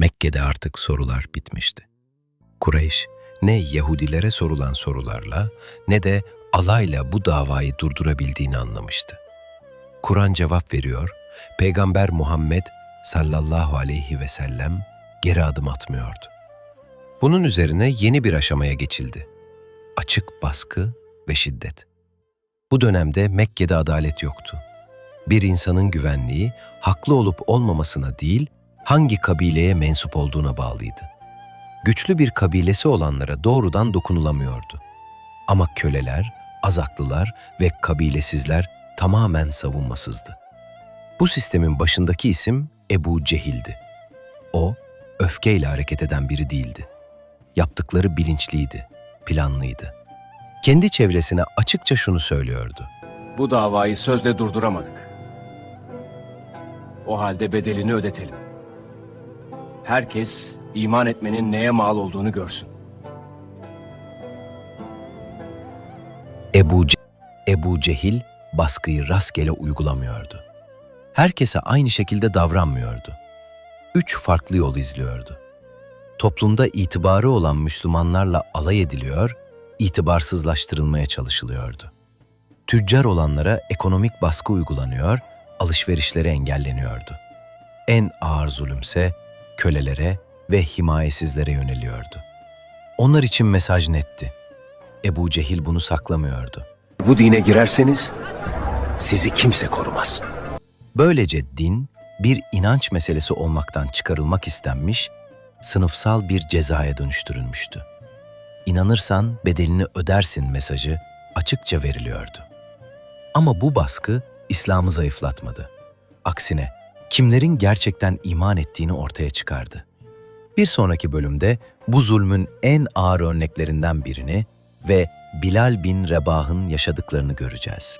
Mekke'de artık sorular bitmişti. Kureyş ne Yahudilere sorulan sorularla ne de alayla bu davayı durdurabildiğini anlamıştı. Kur'an cevap veriyor, Peygamber Muhammed sallallahu aleyhi ve sellem geri adım atmıyordu. Bunun üzerine yeni bir aşamaya geçildi. Açık baskı ve şiddet. Bu dönemde Mekke'de adalet yoktu. Bir insanın güvenliği haklı olup olmamasına değil, hangi kabileye mensup olduğuna bağlıydı. Güçlü bir kabilesi olanlara doğrudan dokunulamıyordu. Ama köleler, azaklılar ve kabilesizler tamamen savunmasızdı. Bu sistemin başındaki isim Ebu Cehil'di. O, öfkeyle hareket eden biri değildi. Yaptıkları bilinçliydi, planlıydı. Kendi çevresine açıkça şunu söylüyordu. Bu davayı sözle durduramadık. O halde bedelini ödetelim. Herkes iman etmenin neye mal olduğunu görsün. Ebu, Ce- Ebu Cehil baskıyı rastgele uygulamıyordu. Herkese aynı şekilde davranmıyordu. Üç farklı yol izliyordu. Toplumda itibarı olan Müslümanlarla alay ediliyor, itibarsızlaştırılmaya çalışılıyordu. Tüccar olanlara ekonomik baskı uygulanıyor, alışverişleri engelleniyordu. En ağır zulümse kölelere ve himayesizlere yöneliyordu. Onlar için mesaj netti. Ebu Cehil bunu saklamıyordu. Bu dine girerseniz sizi kimse korumaz. Böylece din bir inanç meselesi olmaktan çıkarılmak istenmiş, sınıfsal bir cezaya dönüştürülmüştü. İnanırsan bedelini ödersin mesajı açıkça veriliyordu. Ama bu baskı İslam'ı zayıflatmadı. Aksine kimlerin gerçekten iman ettiğini ortaya çıkardı. Bir sonraki bölümde bu zulmün en ağır örneklerinden birini ve Bilal bin Rebah'ın yaşadıklarını göreceğiz.